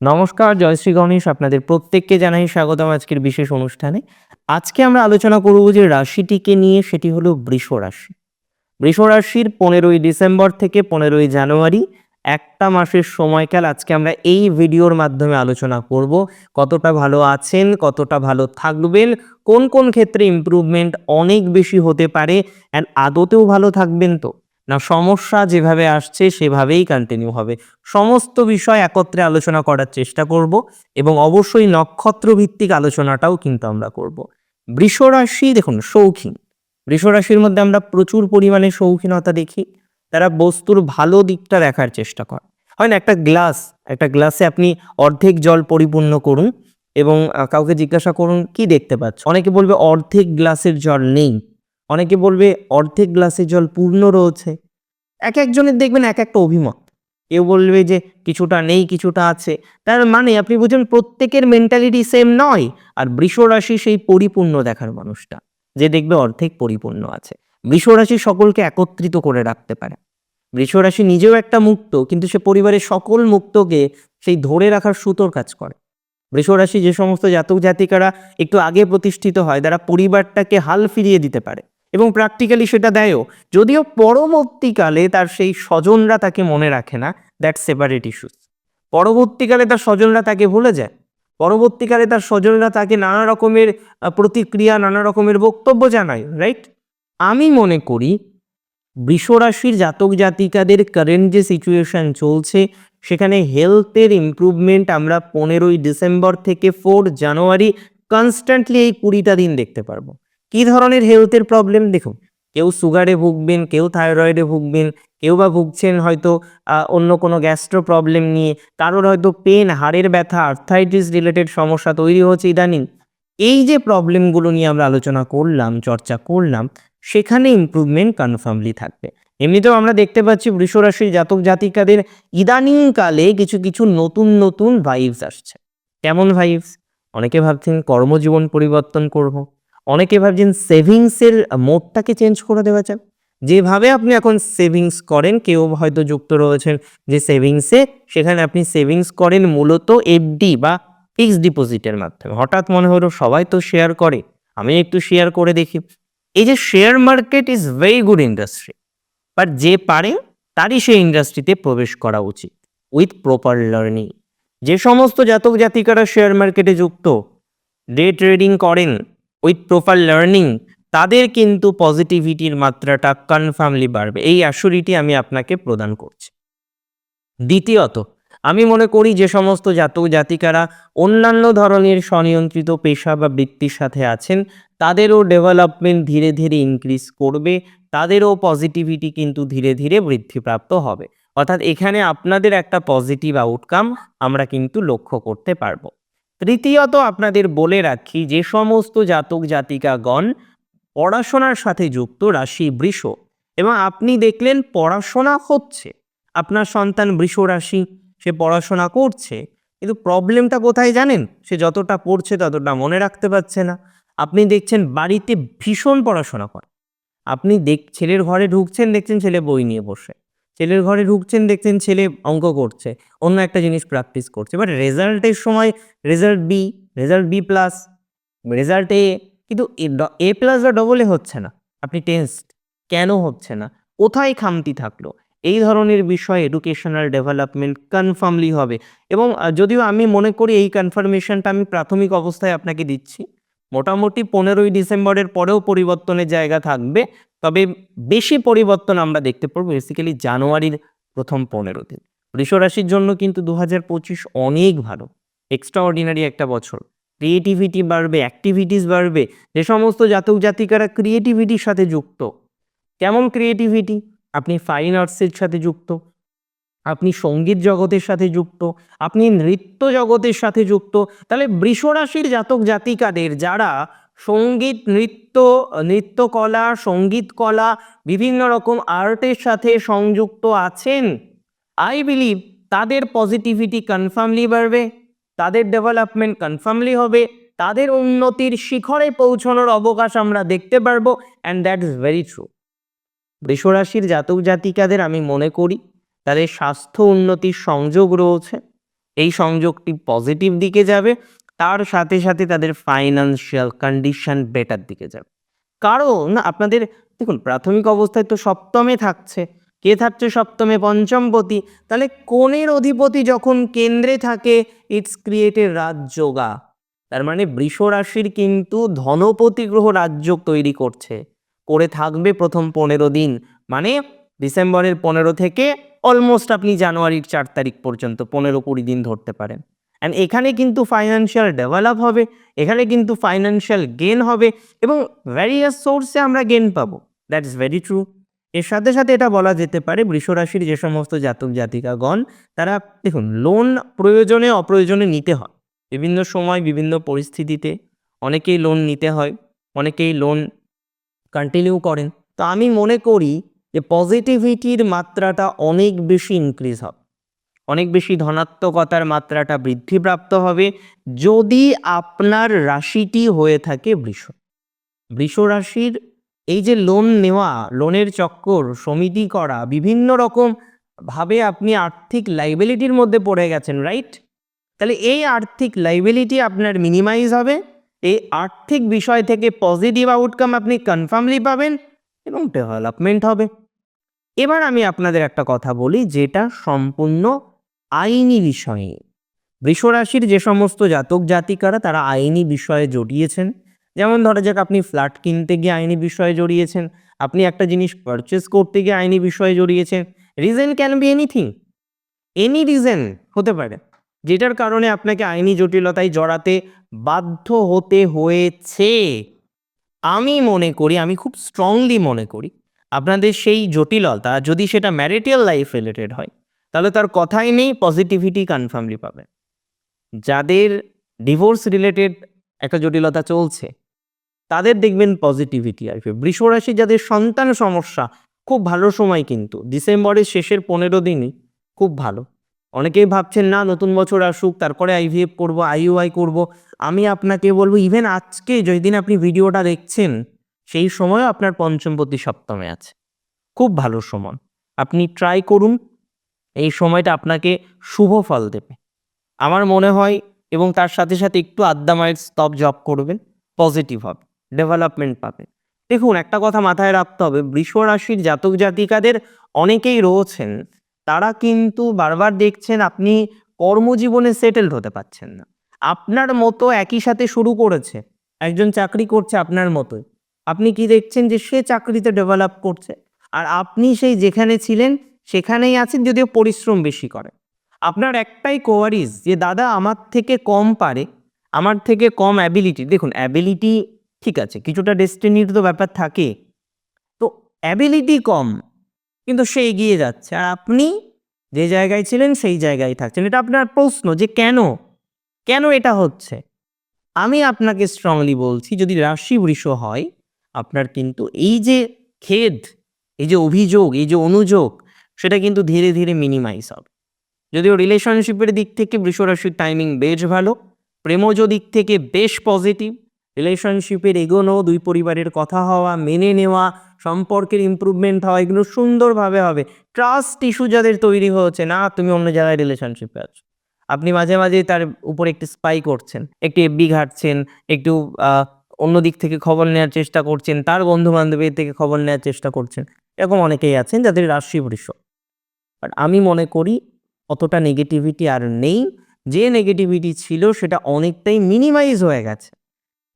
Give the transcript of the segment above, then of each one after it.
নমস্কার জয়শ্রী গণেশ। আপনাদের প্রত্যেককে জানাই স্বাগতম আজকের বিশেষ অনুষ্ঠানে। আজকে আমরা আলোচনা করব যে রাশিটিকে নিয়ে, সেটি হলো বৃষ রাশি। বৃষ রাশির পনেরোই ডিসেম্বর থেকে পনেরোই জানুয়ারি, একটা মাসের সময়কাল আজকে আমরা এই ভিডিওর মাধ্যমে আলোচনা করব। কতটা ভালো আছেন, কতটা ভালো থাকবেন, কোন কোন ক্ষেত্রে ইমপ্রুভমেন্ট অনেক বেশি হতে পারে অ্যান্ড আদতেও ভালো থাকবেন তো? না, সমস্যা যেভাবে আসছে সেভাবেই কন্টিনিউ হবে। সমস্ত বিষয় একত্রে আলোচনা করার চেষ্টা করব এবং অবশ্যই নক্ষত্র ভিত্তিক আলোচনাটাও কিন্তু আমরা করব। বৃষ রাশি দেখুন, শৌখিন। বৃষ রাশির মধ্যে আমরা প্রচুর পরিমাণে শৌখিনতা দেখি। তারা বস্তুর ভালো দিকটা দেখার চেষ্টা করে। হয় না, একটা গ্লাস একটা গ্লাসে আপনি অর্ধেক জল পরিপূর্ণ করুন এবং কাউকে জিজ্ঞাসা করুন, কি দেখতে পাচ্ছ? অনেকে বলবে, অর্ধেক গ্লাসের জল নেই। অনেকে বলবে, অর্ধেক গ্লাসের জল পূর্ণ রয়েছে। এক একজনের দেখবেন এক একটা অভিমত। কেউ বলবে যে কিছুটা নেই, কিছুটা আছে। তার মানে আপনি বুঝুন প্রত্যেকের মেন্টালিটি সেম নয়, আর বৃষ রাশি সেই পরিপূর্ণ দেখার মানুষটা, যে দেখবে অর্ধেক পরিপূর্ণ আছে। বৃষ রাশি সকলকে একত্রিত করে রাখতে পারে। বৃষ রাশি নিজেও একটা মুক্ত, কিন্তু সে পরিবারের সকল মুক্তকে সেই ধরে রাখার সুতোর কাজ করে। বৃষ রাশি যে সমস্ত জাতক জাতিকারা একটু আগে প্রতিষ্ঠিত হয়, তারা পরিবারটাকে হাল ফিরিয়ে দিতে পারে। এবং প্র্যাকটিক্যালি সেটা দেয়ও। যদিও পরবর্তীকালে তার সেই স্বজনরা তাকে মনে রাখে না দ্যাট সেপারেট ইস্যুস পরবর্তীকালে তার স্বজনরা তাকে ভুলে যায়। পরবর্তীকালে তার স্বজনরা তাকে নানা রকমের প্রতিক্রিয়া, নানা রকমের বক্তব্য জানায় রাইট আমি মনে করি, বৃষরাশির জাতক জাতিকাদের কারেন্ট যে সিচুয়েশন চলছে, সেখানে হেলথের ইমপ্রুভমেন্ট আমরা পনেরোই ডিসেম্বর থেকে ফোর জানুয়ারি কনস্ট্যান্টলি এই কুড়িটা দিন দেখতে পারব। কি ধরনের হেলথের প্রবলেম দেখুন, কেউ সুগারে ভুগবেন, কেউ থাইরয়েডে ভুগবেন, কেউ বা ভুগছেন হয়তো অন্য কোনো গ্যাস্ট্রো প্রবলেম নিয়ে, কারোর হয়তো পেন হাড়ের ব্যথা আর্থাইটিস রিলেটেড সমস্যা তৈরি হচ্ছে ইদানিং। এই যে প্রবলেমগুলো নিয়ে আমরা আলোচনা করলাম, চর্চা করলাম, সেখানে ইমপ্রুভমেন্ট কনফার্মলি থাকবে। এমনিতেও আমরা দেখতে পাচ্ছি বৃষরাশির জাতক জাতিকাদের ইদানিংকালে কিছু কিছু নতুন নতুন ভাইবস আসছে। কেমন ভাইবস অনেকে ভাবছেন কর্মজীবন পরিবর্তন করব। অনেকে ভাবছেন সেভিংসের মোডটাকে চেঞ্জ করে দেওয়া যাক। যেভাবে আপনি এখন সেভিংস করেন, কেউ হয়তো যুক্ত রয়েছেন যে সেভিংসে, সেখানে আপনি সেভিংস করেন মূলত এফডি বা ফিক্সড ডিপোজিটের মাধ্যমে। হঠাৎ মনে হলো সবাই তো শেয়ার করে, আমি একটু শেয়ার করে দেখি। এই যে share market is very good industry, but যে পারে তারই সেই ইন্ডাস্ট্রিতে প্রবেশ করা উচিত উইথ প্রপার লার্নিং। যে সমস্ত জাতক জাতিকারা শেয়ার মার্কেটে যুক্ত, ডে ট্রেডিং করেন উইথ প্রপার লার্নিং তাদের কিন্তু পজিটিভিটির মাত্রাটা কনফার্মলি বাড়বে। এই অ্যাসুরিটি আমি আপনাকে প্রদান করছি। দ্বিতীয়ত, আমি মনে করি যে সমস্ত জাতক জাতিকারা অন্যান্য ধরনের স্বনিয়ন্ত্রিত পেশা বা বৃত্তির সাথে আছেন, তাদেরও ডেভেলপমেন্ট ধীরে ধীরে ইনক্রিজ করবে, তাদেরও পজিটিভিটি কিন্তু ধীরে ধীরে বৃদ্ধিপ্রাপ্ত হবে। অর্থাৎ এখানে আপনাদের একটা পজিটিভ আউটকাম আমরা কিন্তু লক্ষ্য করতে পারব। তৃতীয়ত আপনাদের বলে রাখি, যে সমস্ত জাতক জাতিকাগণ পড়াশোনার সাথে যুক্ত রাশি বৃষ এবং আপনি দেখলেন পড়াশোনা হচ্ছে। আপনার সন্তান বৃষ রাশি, সে পড়াশোনা করছে, কিন্তু প্রবলেমটা কোথায় জানেন? সে যতটা পড়ছে ততটা মনে রাখতে পারছে না। আপনি দেখছেন বাড়িতে ভীষণ পড়াশোনা করে। আপনি দেখ, ছেলের ঘরে ঢুকছেন, দেখছেন ছেলে বই নিয়ে বসে। ছেলের ঘরে ঢুকছেন, দেখছেন ছেলে অঙ্ক করছে, অন্য একটা জিনিস প্র্যাকটিস করছে। বাট রেজাল্টের সময় result B result B plus result A কিন্তু এ প্লাস বা ডবল হচ্ছে না। আপনি টেন্সড কেন হচ্ছে না? কোথায় খামতি থাকল? এই ধরনের বিষয় এডুকেশনাল ডেভেলপমেন্ট কনফার্মলি হবে। এবং যদিও আমি মনে করি এই কনফার্মেশনটা আমি প্রাথমিক অবস্থায় আপনাকে দিচ্ছি, মোটামুটি পনেরোই ডিসেম্বরের পরেও পরিবর্তনের জায়গা থাকবে। তবে বেশি পরিবর্তন আমরা দেখতে পারব বেসিক্যালি জানুয়ারির প্রথম পনেরো দিন। বৃষ রাশির জন্য কিন্তু দু হাজার পঁচিশ অনেক ভালো। এক্সট্রা অর্ডিনারি একটা বছর। ক্রিয়েটিভিটি বাড়বে অ্যাক্টিভিটিস বাড়বে, যে সমস্ত জাতক জাতিকারা ক্রিয়েটিভিটির সাথে যুক্ত। কেমন ক্রিয়েটিভিটি আপনি ফাইন আর্টসের সাথে যুক্ত, আপনি সংগীত জগতের সাথে যুক্ত, আপনি নৃত্য জগতের সাথে যুক্ত। তাহলে বৃষরাশির জাতক জাতিকাদের যারা সংগীত, নৃত্য, নৃত্যকলা সংগীত কলা বিভিন্ন রকম আর্টের সাথে সংযুক্ত আছেন। আই বিলিভ তাদের পজিটিভিটি কনফার্মলি বাড়বে, তাদের ডেভেলপমেন্ট কনফার্মলি হবে, তাদের উন্নতির শিখরে পৌঁছানোর অবকাশ আমরা দেখতে পারব and that is very true বৃষরাশির জাতক জাতিকাদের আমি মনে করি, তাদের স্বাস্থ্য উন্নতির সংযোগ রয়েছে, এই সংযোগটি পজিটিভ দিকে যাবে তার সাথে সাথে তাদের ফাইন্যান্সিয়াল কন্ডিশন বেটার দিকে যাবে। কারণ আপনাদের, দেখুন, প্রাথমিক অবস্থায় তো সপ্তমে থাকছে। কে থাকছে সপ্তমে? পঞ্চমপতি। তাহলে কোণের অধিপতি যখন কেন্দ্রে থাকে ইটস ক্রিয়েটেড রাজযোগা। তার মানে বৃষ রাশির কিন্তু ধনপতি গ্রহ রাজযোগ তৈরি করছে। করে থাকবে প্রথম পনেরো দিন। মানে ডিসেম্বরের পনেরো থেকে অলমোস্ট আপনি জানুয়ারির চার তারিখ পর্যন্ত, পনেরো কুড়ি দিন ধরতে পারেন। অ্যান্ড এখানে কিন্তু ফাইন্যান্সিয়াল ডেভেলপ হবে, এখানে কিন্তু ফাইন্যান্সিয়াল গেন হবে এবং ভ্যারিয়াস সোর্সে আমরা গেন পাবো। দ্যাট ইজ ভেরি ট্রু এর সাথে সাথে এটা বলা যেতে পারে, বৃষরাশির যে সমস্ত জাতক জাতিকাগণ, তারা দেখুন লোন প্রয়োজনে অপ্রয়োজনে নিতে হয়। বিভিন্ন সময়, বিভিন্ন পরিস্থিতিতে অনেকেই লোন নিতে হয়, অনেকেই লোন কন্টিনিউ করেন। তো আমি মনে করি যে পজিটিভিটির মাত্রাটা অনেক বেশি ইনক্রিজ হবে। অনেক বেশি ধনাত্মকতার মাত্রাটা বৃদ্ধিপ্রাপ্ত হবে যদি আপনার রাশিটি হয়ে থাকে বৃষ। বৃষ রাশির এই যে লোন নেওয়া, লোনের চক্কর, সমিতি করা, বিভিন্ন রকম ভাবে আপনি আর্থিক লাইবিলিটির মধ্যে পড়ে গেছেন রাইট তাহলে এই আর্থিক লাইবিলিটি আপনার মিনিমাইজ হবে। এই আর্থিক বিষয় থেকে পজিটিভ আউটকাম আপনি কনফার্মলি পাবেন এবং ডেভেলপমেন্ট হবে। এবার আমি আপনাদের একটা কথা বলি যেটা সম্পূর্ণ আইনি বিষয়ে। বৃষরাশির যে সমস্ত জাতক জাতিকারা তারা আইনি বিষয়ে জড়িয়েছেন। যেমন ধরা যাক, আপনি ফ্ল্যাট কিনতে গিয়ে আইনি বিষয়ে জড়িয়েছেন, আপনি একটা জিনিস পারচেস করতে গিয়ে আইনি বিষয়ে জড়িয়েছেন। Reason can be anything any reason হতে পারে, যেটার কারণে আপনাকে আইনি জটিলতায় জড়াতে বাধ্য হতে হয়েছে। আমি মনে করি, আমি খুব স্ট্রংলি মনে করি, আপনাদের সেই জটিলতা যদি সেটা ম্যারিটাল লাইফ রিলেটেড হয় তাহলে তার কথাই নেই পজিটিভিটি কনফার্মলি পাবে। যাদের ডিভোর্স রিলেটেড একটা জটিলতা চলছে, তাদের দেখবেন পজিটিভিটি আসবে। বৃষরাশি যাদের সন্তান সমস্যা, খুব ভালো সময় কিন্তু। ডিসেম্বরের শেষের পনেরো দিনই খুব ভালো। অনেকেই ভাবছেন, না, নতুন বছর আসুক, তারপরে আইভিএফ করব আইইউআই করব। আমি আপনাকে বলব ইভেন আজকে যেদিন আপনি ভিডিওটা দেখছেন, সেই সময় আপনার পঞ্চমপতি সপ্তমে আছে। খুব ভালো সময়। আপনি ট্রাই করুন এই সময়টা আপনাকে শুভ ফল দেবে। আমার মনে হয় এবং তার সাথে সাথে একটু আড্ডা মায়ের স্তব জব করবেন পজিটিভ হবে ডেভেলপমেন্ট পাবে দেখুন, একটা কথা মাথায় রাখতে হবে, বৃষ রাশির জাতক জাতিকাদের অনেকেই রয়েছেন, তারা কিন্তু বারবার দেখছেন আপনি কর্মজীবনে সেটেলড হতে পারছেন না। আপনার মতো একই সাথে শুরু করেছে, একজন চাকরি করছে আপনার মতোই। আপনি কি দেখছেন যে সে চাকরিতে ডেভেলপ করছে? আর আপনি সেই যেখানে ছিলেন সেখানেই আছেন যদিও পরিশ্রম বেশি করে আপনার একটাই কোয়ারিজ যে, দাদা, আমার থেকে কম পারে, আমার থেকে কম অ্যাবিলিটি দেখুন অ্যাবিলিটি ঠিক আছে, কিছুটা ডেস্টিনির তো ব্যাপার থাকে। তো অ্যাবিলিটি কম, কিন্তু সে এগিয়ে যাচ্ছে। আর আপনি যে জায়গায় ছিলেন, সেই জায়গায় থাকছেন। এটা আপনার প্রশ্ন যে, কেন? কেন এটা হচ্ছে? আমি আপনাকে স্ট্রংলি বলছি, যদি রাশি বৃষ হয়, আপনার কিন্তু এই যে, খেদ, এই যে অভিযোগ, এই যে অনুযোগ সেটা কিন্তু ধীরে ধীরে মিনিমাইজ হবে। যদিও রিলেশনশিপের দিক থেকে বৃষরাশির টাইমিং বেশ ভালো, প্রেমজ দিক থেকে বেশ পজিটিভ রিলেশনশিপের এগোনো, দুই পরিবারের কথা হওয়া, মেনে নেওয়া, সম্পর্কের ইমপ্রুভমেন্ট হওয়া, এগুলো সুন্দরভাবে হবে। ট্রাস্ট ইস্যু যাদের তৈরি হয়েছে, না, তুমি অন্য জায়গায় রিলেশনশিপে আছো। আপনি মাঝে মাঝে তার উপর একটি স্পাই করছেন, একটি এফবি ঘাটছেন, একটু অন্য দিক থেকে খবর নেওয়ার চেষ্টা করছেন, তার বন্ধু বান্ধবের থেকে খবর নেওয়ার চেষ্টা করছেন, এরকম অনেকেই আছেন যাদের রাশি বৃষ বাট আমি মনে করি অতটা নেগেটিভিটি আর নেই। যে নেগেটিভিটি ছিল সেটা অনেকটাই মিনিমাইজ হয়ে গেছে।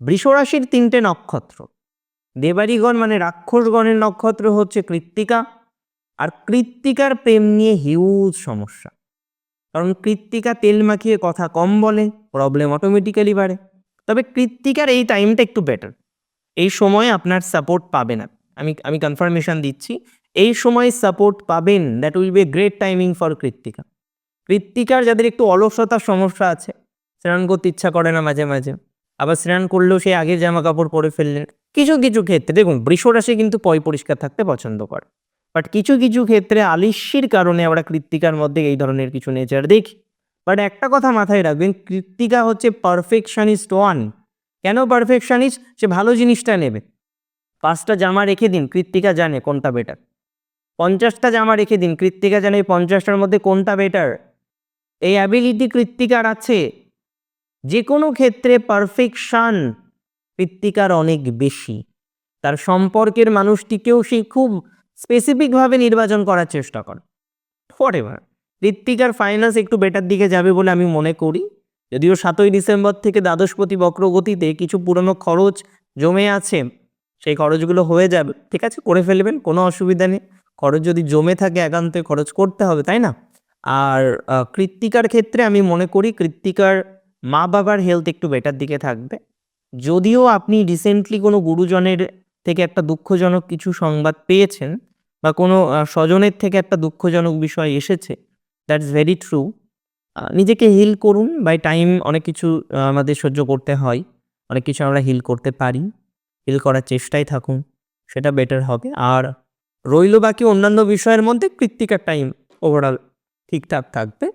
বৃষরাশির তিনটে নক্ষত্র। দেবারিগণ মানে রাক্ষসগণের নক্ষত্র হচ্ছে কৃত্তিকা। আর কৃত্তিকার প্রেম নিয়ে হিউজ সমস্যা। কারণ কৃত্তিকা তেল মাখিয়ে কথা কম বলে প্রবলেম অটোমেটিক্যালি বাড়ে। তবে কৃত্তিকার এই টাইমটা একটু বেটার এই সময় আপনার সাপোর্ট পাবে না। আমি আমি কনফার্মেশন দিচ্ছি। এই সময় সাপোর্ট পাবেন that will be great timing for Krittika. কৃত্তিকার যাদের একটু অলসতার সমস্যা আছে, স্নান করতে ইচ্ছা করে না মাঝে মাঝে, আবার স্নান করলেও সেই আগের জামা কাপড় পরে ফেললেন, কিছু কিছু ক্ষেত্রে দেখুন বৃষরাশি কিন্তু পয় পরিষ্কার থাকতে পছন্দ করে। বাট কিছু কিছু ক্ষেত্রে আলিস্যির কারণে আমরা কৃত্তিকার মধ্যে এই ধরনের কিছু নেচার দেখি। বাট একটা কথা মাথায় রাখবেন, কৃত্তিকা হচ্ছে পারফেকশনিস্ট ওয়ান কেন পারফেকশনিস্ট সে ভালো জিনিসটা নেবে। পাঁচটা জামা রেখে দিন, কৃত্তিকা জানে কোনটা বেটার পঞ্চাশটা জামা রেখে দিন। কৃত্তিকা যেন এই পঞ্চাশটার মধ্যে কোনটা বেটার এই অ্যাবিলিটি কৃত্তিকার আছে। যে কোনো ক্ষেত্রে পারফেকশান কৃত্তিকার অনেক বেশি। তার সম্পর্কের মানুষটিকেও সে খুব স্পেসিফিকভাবে নির্বাচন করার চেষ্টা করে। হোয়াট এভার ঋত্বিকার ফাইন্যান্স একটু বেটার দিকে যাবে বলে আমি মনে করি। যদিও সাতই ডিসেম্বর থেকে দ্বাদশপতি বক্রগতিতে কিছু পুরনো খরচ জমে আছে। সেই খরচগুলো হয়ে যাবে। ঠিক আছে, করে ফেলবেন, কোনো অসুবিধা নেই। খরচ যদি জমে থাকে একান্তে খরচ করতে হবে, তাই না? আর কৃত্তিকার ক্ষেত্রে আমি মনে করি কৃত্তিকার মা বাবার হেলথ একটু বেটার দিকে থাকবে। যদিও আপনি রিসেন্টলি কোনো গুরুজনের থেকে একটা দুঃখজনক কিছু সংবাদ পেয়েছেন বা কোনো স্বজনের থেকে একটা দুঃখজনক বিষয় এসেছে দ্যাটস ভেরি ট্রু নিজেকে হিল করুন বাই টাইম অনেক কিছু আমাদের সহ্য করতে হয়, অনেক কিছু আমরা হিল করতে পারি। হিল করার চেষ্টায় থাকুন, সেটা বেটার হবে। আর রইল বাকি অন্যান্য বিষয়ের মধ্যে কৃত্তিকার টাইম ওভারঅল ঠিকঠাক থাকবে।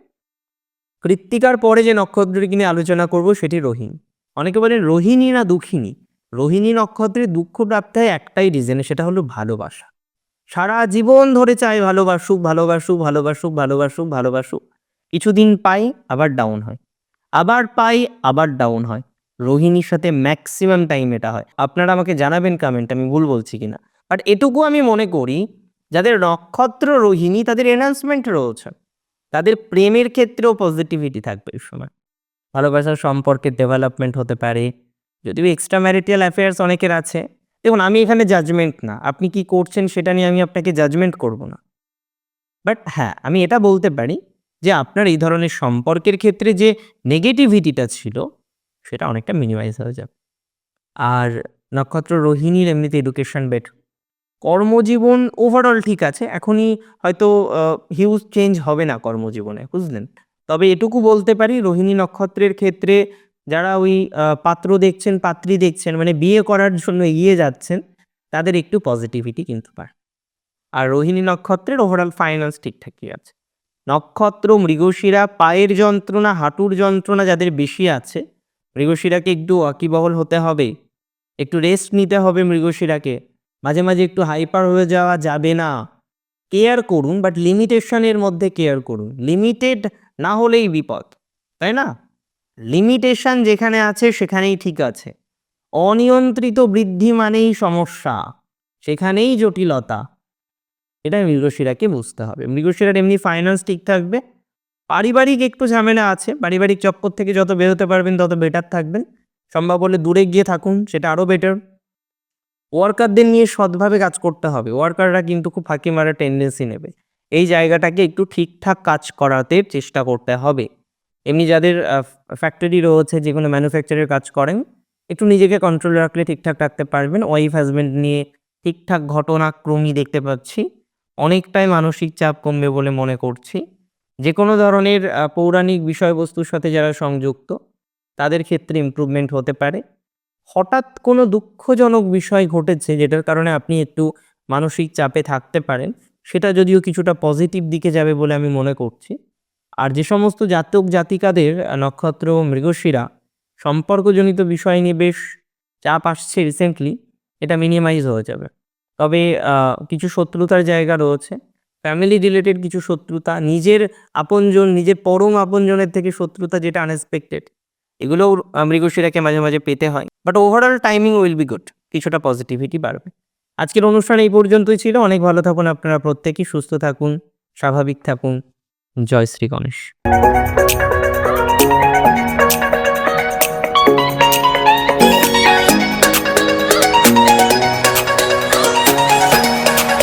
কৃত্তিকার পরে যে নক্ষত্রটি নিয়ে আলোচনা করব সেটি রোহিণী। অনেকে বলেন রোহিণী না দুঃখিনী? রোহিণী নক্ষত্রের দুঃখ প্রাপ্ত হয় একটাই রিজনে সেটা হলো ভালোবাসা। সারা জীবন ধরে চায় ভালোবাসুক ভালোবাসুক ভালোবাসুক ভালোবাসুক ভালোবাসুক। কিছুদিন পাই, আবার ডাউন হয়। আবার পাই, আবার ডাউন হয়। রোহিণীর সাথে ম্যাক্সিমাম টাইম এটা হয়। আপনারা আমাকে জানাবেন কমেন্ট আমি ভুল বলছি কিনা। বাট এটুকু আমি মনে করি, যাদের নক্ষত্র রোহিণী তাদের এনহান্সমেন্ট রয়েছে, তাদের প্রেমের ক্ষেত্রেও পজিটিভিটি থাকবে এই সময়। ভালোবাসার সম্পর্কে ডেভেলপমেন্ট হতে পারে, যদিও এক্সট্রা ম্যারিটাল অ্যাফেয়ার্স অনেকের আছে। দেখুন, আমি এখানে জাজমেন্ট না, আপনি কি করছেন সেটা নিয়ে আমি আপনাকে জাজমেন্ট করব না। বাট হ্যাঁ আমি এটা বলতে পারি যে আপনার এই ধরনের সম্পর্কের ক্ষেত্রে যে নেগেটিভিটিটা ছিল, সেটা অনেকটা মিনিমাইজ হয়ে যাবে। আর নক্ষত্র রোহিণীর এমনিতে এডুকেশন বেটার কর্মজীবন ওভারঅল ঠিক আছে, এখনই হয়তো হিউজ চেঞ্জ হবে না কর্মজীবনে, বুঝলেন? তবে এটুকু বলতে পারি, রোহিণী নক্ষত্রের ক্ষেত্রে যারা ওই পাত্র দেখছেন, পাত্রী দেখছেন মানে বিয়ে করার জন্য এগিয়ে যাচ্ছেন, তাদের একটু পজিটিভিটি কিন্তু পায়। আর রোহিণী নক্ষত্রের ওভারঅল ফাইন্যান্স ঠিকঠাকই আছে। নক্ষত্র, মৃগশিরা, পায়ের যন্ত্রণা, হাঁটুর যন্ত্রণা যাদের বেশি আছে, মৃগশিরাকে একটু ওয়াকিবহল হতে হবে, একটু রেস্ট নিতে হবে মৃগশিরাকে। মাঝে মাঝে একটু হাইপার হয়ে যাওয়া যাবে না। কেয়ার করুন বাট লিমিটেশনের মধ্যে কেয়ার করুন। লিমিটেড না হলেই বিপদ, তাই না? লিমিটেশন যেখানে আছে, সেখানেই ঠিক আছে। অনিয়ন্ত্রিত বৃদ্ধি মানেই সমস্যা, সেখানেই জটিলতা। এটা মৃগশিরাকে বুঝতে হবে। মৃগশিরার এমনি ফাইন্যান্স ঠিক থাকবে। পারিবারিক একটু ঝামেলা আছে, পারিবারিক চক্কর থেকে যত বেরোতে পারবেন, তত বেটার থাকবেন। সম্ভব হলে দূরে গিয়ে থাকুন, সেটা আরও বেটার ওয়ার্কারদের নিয়ে সৎভাবে কাজ করতে হবে। ওয়ার্কাররা কিন্তু খুব ফাঁকি মারার টেন্ডেন্সি নেবে। এই জায়গাটাকে একটু ঠিকঠাক কাজ করাতে চেষ্টা করতে হবে। এমনি যাদের ফ্যাক্টরি রয়েছে, যে কোনো ম্যানুফ্যাকচারের কাজ করেন, একটু নিজেকে কন্ট্রোল রাখলে ঠিকঠাক রাখতে পারবেন। ওয়াইফ হাজব্যান্ড নিয়ে ঠিকঠাক ঘটনাক্রমই দেখতে পাচ্ছি। অনেকটাই মানসিক চাপ কমবে বলে মনে করছি। যে কোনো ধরনের পৌরাণিক বিষয়বস্তুর সাথে যারা সংযুক্ত, তাদের ক্ষেত্রে ইমপ্রুভমেন্ট হতে পারে। হঠাৎ কোনো দুঃখজনক বিষয় ঘটেছে যেটার কারণে আপনি একটু মানসিক চাপে থাকতে পারেন, সেটা যদিও কিছুটা পজিটিভ দিকে যাবে বলে আমি মনে করছি। আর যে সমস্ত জাতক জাতিকাদের নক্ষত্র মৃগশিরা সম্পর্কজনিত বিষয় নিয়ে বেশ চাপ আসছে রিসেন্টলি এটা মিনিমাইজ হয়ে যাবে। তবে কিছু শত্রুতার জায়গা রয়েছে। ফ্যামিলি রিলেটেড কিছু শত্রুতা, নিজের আপনজন, নিজের পরম আপনজনের থেকে শত্রুতা যেটা আনএক্সপেক্টেড এগুলোও মৃগশিরাকে মাঝে মাঝে পেতে হয় but overall timing will be good কিছুটা পজিটিভিটি বাড়বে। আজকের অনুষ্ঠান এই পর্যন্তই ছিল, অনেক ভালো থাকুন আপনারা প্রত্যেকেই, সুস্থ থাকুন, স্বাভাবিক থাকুন। জয় শ্রী গণেশ।